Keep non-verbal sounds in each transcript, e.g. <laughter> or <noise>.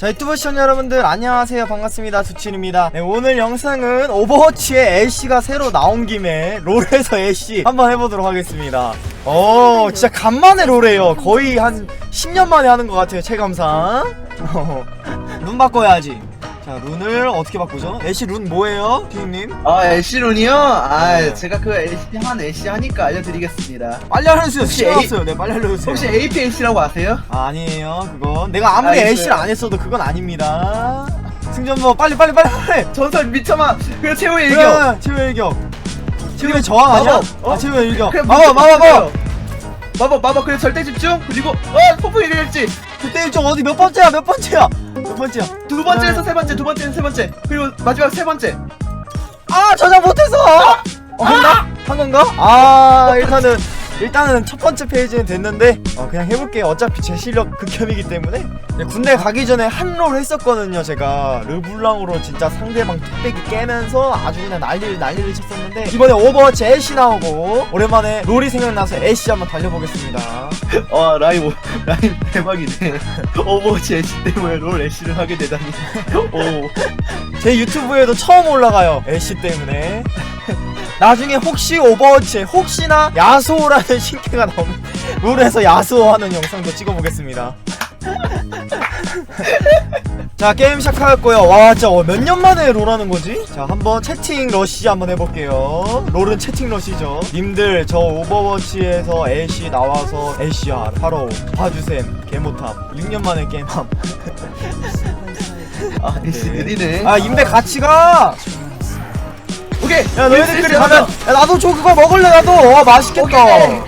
자 유튜브 시청자 여러분들 안녕하세요. 반갑습니다. 두친입니다. 네, 오늘 영상은 오버워치에 애쉬가 새로 나온 김에 롤에서 애쉬 한번 해보도록 하겠습니다. 어 진짜 간만에 롤해요. 거의 한 10년 만에 하는 것 같아요 체감상. <laughs> 룬 바꿔야지 자 룬을 어떻게 바꾸죠? 애쉬 룬 뭐예요 피우님? 아 애쉬룬이요? 아 네. 제가 그 애쉬 한 애쉬 하니까 알려드리겠습니다. 빨리 알려주세요. 혹시 시간 A- 없어요. 네 빨리 알려주세요. 혹시 AP 애쉬라고 아세요? 아, 아니에요 그건. 내가 아무리 알겠어요. 애쉬를 안 했어도 그건 아닙니다. 승전보 빨리 빨리 빨리 빨리! 전설 미쳐마! 그 최후의 일격! 그래 최후의 일격. 최후의 저항 아니야? 마법, 어? 아 최후의 일격. 그래, 마법 마법 마법 마법 마법 그래 절대 집중. 그리고 어 폭풍 일일지. 그때 일정 어디 몇 번째야 몇 번째야 몇 번째야 두 번째에서 세 번째 두 번째에서 세 번째. 그리고 마지막 세 번째. 아 저장 못해서! 어 했나? 한 건가? 아 일단은 일단은 첫 번째 페이지는 됐는데 어, 그냥 해볼게요. 어차피 제 실력 극혐이기 때문에. 네, 군대 가기 전에 한 롤 했었거든요 제가. 르블랑으로 진짜 상대방 뚝배기 깨면서 아주 그냥 난리를 난리를 쳤었는데 이번에 오버워치 애쉬 나오고 오랜만에 롤이 생각나서 애쉬 한번 달려보겠습니다. <laughs> 어 라이브 라이브 대박이네. <laughs> 오버워치 애쉬 때문에 롤 애쉬를 하게 되다니. <laughs> 오. 제 유튜브에도 처음 올라가요 애쉬 때문에 나중에 혹시 오버워치에 혹시나 야수호라는 <laughs> 신캐가 나오면 룰에서 야수호하는 영상도 찍어보겠습니다. <laughs> 자 게임 시작하였고요. 와 진짜 어, 몇년 만에 롤하는 거지? 자 한번 채팅 러시 한번 해볼게요. 롤은 채팅 러시죠. 님들 저 오버워치에서 애쉬 나와서 애쉬야 바로 봐주셈. 개모탑 6년 만에 게임함. <laughs> 아 애쉬 느리네. 아 임대 같이 가 오케이. 야 너희들끼리 가면 야 나도 저 그거 먹을래 나도. 와 맛있겠다. 오케이.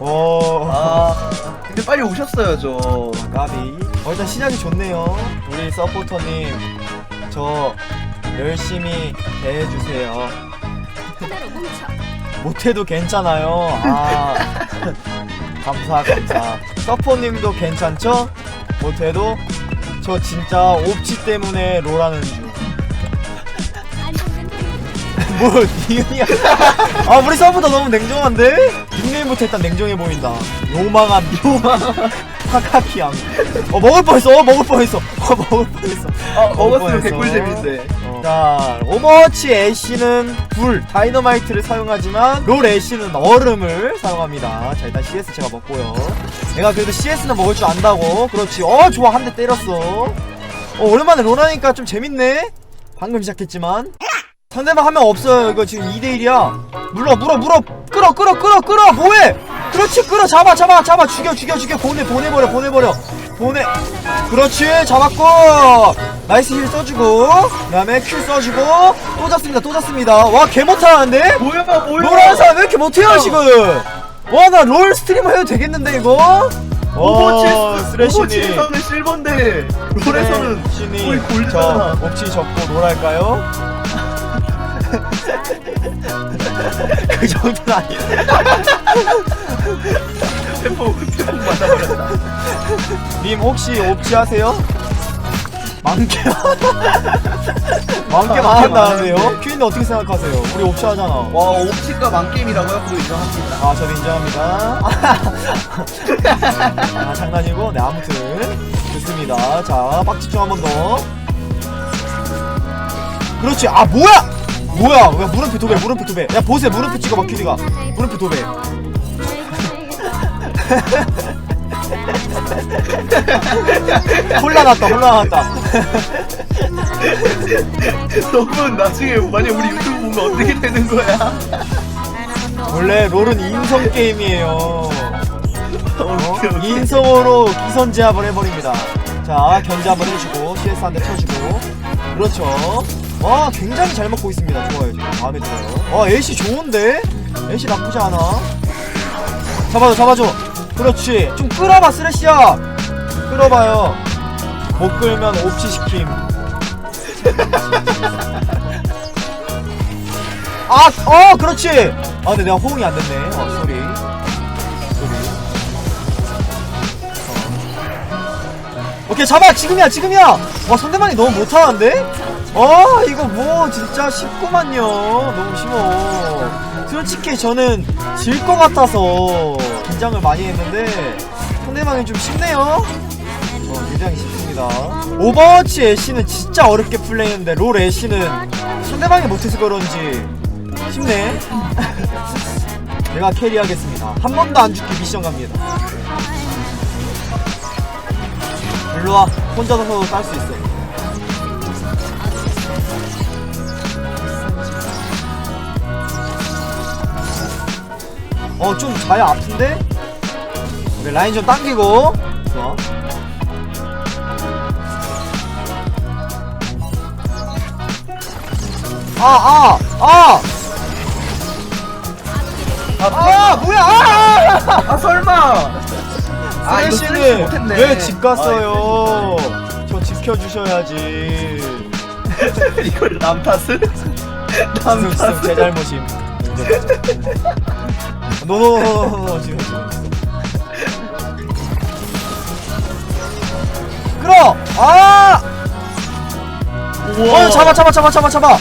오 아. 근데 빨리 오셨어요 저. 까비. 어 일단 시작이 좋네요. 우리 서포터님 저 열심히 대해주세요. 하나로 뭉쳐. 못해도 괜찮아요. 아. <laughs> 감사 감사. 서포님도 괜찮죠? 못해도 저 진짜 옵치 때문에 롤하는 중 뭐 니은이야. 아 우리 서브도 너무 냉정한데? 닉네임부터 일단 냉정해 보인다. 요망한 요망한 카카키양 어 먹을 뻔했어. 어 먹을 뻔했어. 어 먹을 뻔했어. 아 먹었으면. 개꿀잼인데 어. 자 오버워치 애쉬는 불 다이너마이트를 사용하지만 롤 애쉬는 얼음을 사용합니다. 자 일단 CS 제가 먹고요. 내가 그래도 CS는 먹을 줄 안다고. 그렇지. 어 좋아. 한 대 때렸어. 어 오랜만에 롤하니까 좀 재밌네. 방금 시작했지만 상대방 한 명 없어요. 이거 지금 2대1이야. 물어 물어 물어. 끌어 끌어 끌어 끌어. 뭐해? 그렇지 끌어. 잡아 잡아 잡아. 죽여 죽여 죽여. 보내 보내버려 보내버려. 보내. 그렇지 잡았고. 나이스 힐 써주고. 그 다음에 큐 써주고. 또 잡습니다 또 잡습니다. 와 개 못하는데? 뭐야 뭐야. 롤하는 사람 왜 이렇게 못해요 지금? 와 나 롤 스트리머 해도 되겠는데 이거? 오버워치 어, 실버인데 롤에서는 거의 골드잖아. 저 옵치 접고 롤할까요? 그 정도는 아니야 <laughs> 템포 템포 맞아버렸다 님 혹시 옵치 하세요? 만개 <laughs> 만개 아, 만한다는데요? 많은데. 큐인데 어떻게 생각하세요? 우리 옵치 하잖아 와 옵치가 만게임이라고요? 그거 인정합니다 아, 저도 인정합니다. <laughs> 아, 장난이고, 네, 아무튼. 좋습니다. 자, 빡집중 한 번 더. 그렇지. 아, 뭐야! 뭐야! 야, 물음표 도배, 물음표 도배. 야, 보세, 물음표 찍어봐, 큐디가. 물음표 도배. 혼란났다, 혼란났다. 여러분 나중에 만약 우리 유튜브 보면 어떻게 되는 거야? 원래 롤은 인성 게임이에요. <laughs> 어? 인성으로 기선 제압을 해버립니다. 자, 견제 한번 해주고, CS 한 대 쳐주고. 그렇죠. 와, 굉장히 잘 먹고 있습니다. 좋아요, 지금. 마음에 들어요. 와, 애쉬 좋은데? 애쉬 나쁘지 않아. 잡아줘, 잡아줘. 그렇지. 좀 끌어봐, 쓰레쉬야. 끌어봐요. 못 끌면 옵치 시킴. <laughs> 아, 어, 그렇지. 아, 근데 내가 호응이 안 됐네. 어, 쏘리. 쏘리. 오케이 잡아 지금이야 지금이야 와 상대방이 너무 못하는데 어 이거 뭐 진짜 쉽구만요 너무 쉬워 솔직히 저는 질 것 같아서 긴장을 많이 했는데 상대방이 좀 쉽네요 어 굉장히 쉽습니다. 오버워치 애쉬는 진짜 어렵게 플레이했는데 롤 애쉬는 상대방이 못해서 그런지 쉽네. <laughs> 내가 캐리하겠습니다. 한 번도 안 죽기 미션 갑니다. 일로와. 혼자서도 딸 수 있어. 어, 좀 자야 아픈데? 오케이, 라인 좀 당기고. 좋아. 아, 아, 아! 아, 뭐야! 아! 아 설마 아 이거 쓰레쉬 쓰레쉬는 못했네 왜 집 갔어요? 저 지켜주셔야지. 아, <laughs> 이걸 남 탓을? 남 탓을 제 잘못임. 노노노노노 지금 지금. 끌어! 아! 어 잡아 잡아 잡아 잡아 잡아.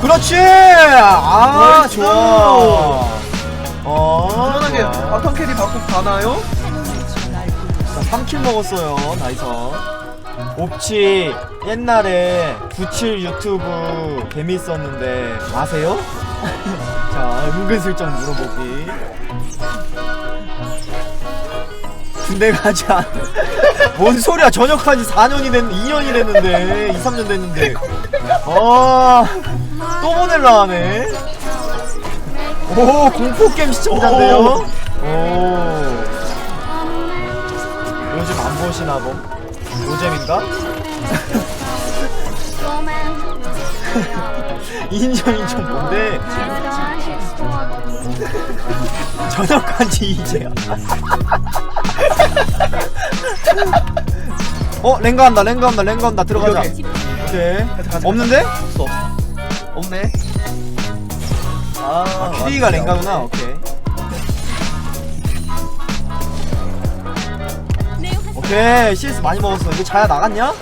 그렇지. 아 나이스. 좋아. 어. 무난하게 좋아. 바텀 캐리 받고 가나요? 자, 3킬 먹었어요. 나이스. 옵치 옛날에 97 유튜브 재밌었는데 아세요? <laughs> 자, 은근슬쩍 물어보기. 군대 가자. <laughs> 뭔 소리야? 전역한 지 4년이 됐, 2년이 됐는데, 2, 3년 됐는데. 아, 또 보낼라 하네. 오, 공포 게임 시청자인데요? 오. 요즘 안 보시나 봄? 노잼인가? 인정 인정 뭔데? <laughs> 저녁까지 이제야. <laughs> 어 랭가 한다 랭가 한다 랭가 한다 들어가자. 오케이. 없는데? 없어 아, 아 큐리가 랭가구나. 오케이. 오케이 CS 많이 먹었어. 이거 자야 나갔냐?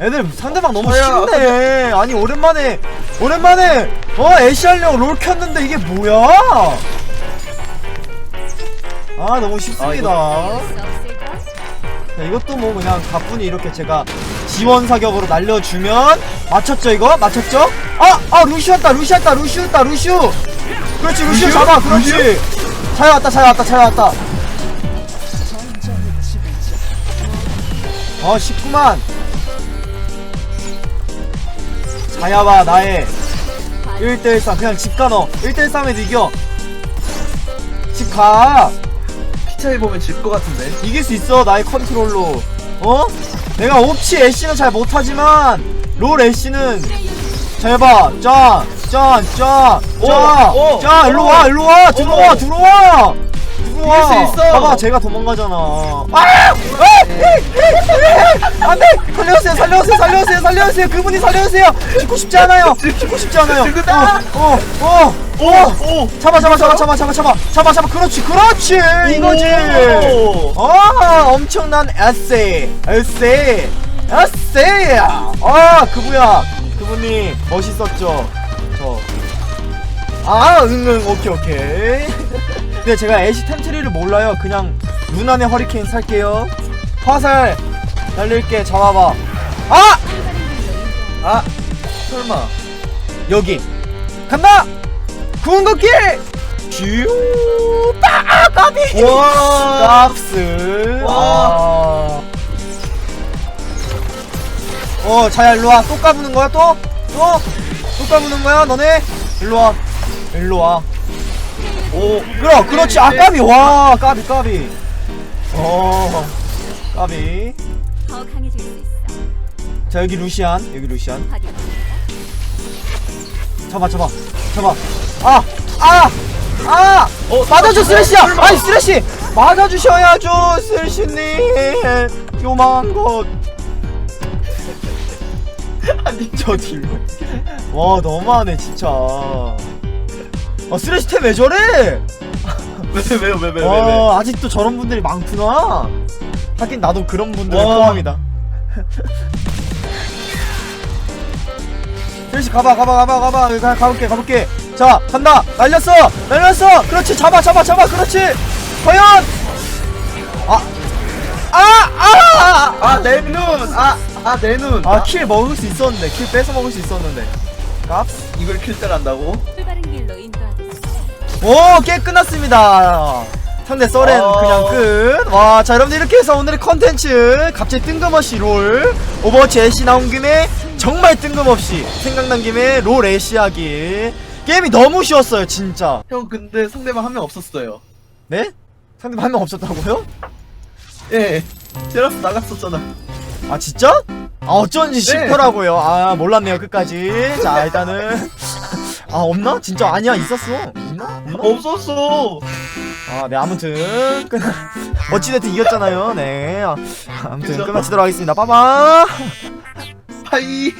애들 상대방 너무 쉽네. 아니 오랜만에 오랜만에 어 애쉬 하려고 롤 켰는데 이게 뭐야? 아 너무 쉽습니다. 자, 이것도 뭐 그냥 가뿐히 이렇게 제가 지원 사격으로 날려주면 맞췄죠 이거? 맞췄죠? 아! 아 루시였다 루시였다 루시였다 루슈 그렇지 루시오? 잡아 그렇지 잘 왔다 잘 왔다 잘 왔다 어 쉽구만 자야와 나의 1대1 그냥 집가 너 1대1 싸움에도 이겨 집가 피차에 보면 질 것 같은데 이길 수 있어 나의 컨트롤로 어? 내가 옵치 애쉬는 잘 못하지만 롤 애쉬는 잘봐. 짠 짠 짠짠 오, 오, 짠 일로 와 일로 와. 들어와 오. 들어와. 들어와. 수 있어. 봐봐 제가 도망가잖아. 아! 아! 안돼! 살려주세요 살려주세요 살려주세요 살려주세요. 그분이 살려주세요. 죽고 싶지 않아요. 죽고 싶지 않아요. 죽는다. 어어어. 어, 어. 잡아 잡아 잡아 잡아 잡아 잡아. 잡아 잡아. 그렇지 그렇지. 이거지. 오. 아 엄청난 에세이 에세이 에세이. 아 그분야? 그분이 멋있었죠? 저아 응응 오케이 오케이. <laughs> 근데 제가 애쉬 템트리를 몰라요. 그냥 눈안에 허리케인 살게요. 화살 날릴게 잡아봐. 아! 아 설마. 여기. 간다! 구운 걷기 슈빠 까비! 와! 값스. 와. 어 자야 일로와. 또 까부는 거야 또? 또? 또 까부는 거야 너네? 일로와. 일로와. 오 그럼 그렇지. 아 까비. 와 까비 까비. 어 까비. 더 강해질 수 있어. 자 여기 루시안. 여기 루시안. 확인. 잡아 잡아. 잡아. 아아 아! 아! 어, 맞아줘 쓰레쉬야. 아니 쓰레쉬! 맞아주셔야죠 쓰레쉬님. 요망한 것 <laughs> 아니 저 뒤로. 와 너무하네 진짜. 아 쓰레쉬 템왜 저래? 왜 왜요 왜왜 왜, 왜, 와 아직도 저런 분들이 많구나. 하긴 나도 그런 분들 와. 포함이다. 쓰레쉬 가봐 가봐 가봐 가봐. 가, 가볼게 가볼게 자 간다. 날렸어. 날렸어. 그렇지. 잡아 잡아 잡아. 그렇지. 과연! 아 아! 아! 내 눈! 아! 아내 눈! 아킬 먹을 수 있었는데. 킬 뺏어 먹을 수 있었는데. 깝스 이걸 킬때한다고? 올바른 길로 인도하겠습니다. 오게 끝났습니다. 상대 썰엔 어. 그냥 끝 와 자 여러분들 이렇게 해서 오늘의 컨텐츠 갑자기 뜬금없이 롤. 오버워치 애쉬 나온 김에 정말 뜬금없이 생각난 김에 롤 애쉬 하기 게임이 너무 쉬웠어요 진짜 형 근데 상대방 한 명 없었어요 네? 상대 한명 없었다고요? 예 제라스 나갔었잖아 아 진짜? 아 어쩐지 네. 싶더라고요 아 몰랐네요 끝까지 자 일단은 아 없나? 진짜 아니야 있었어 있나? 없나? 없었어 아, 네, 아무튼, 끝, 어찌됐든 이겼잖아요, 네. 아, 아무튼? 끝마치도록 하겠습니다. 빠바! 하이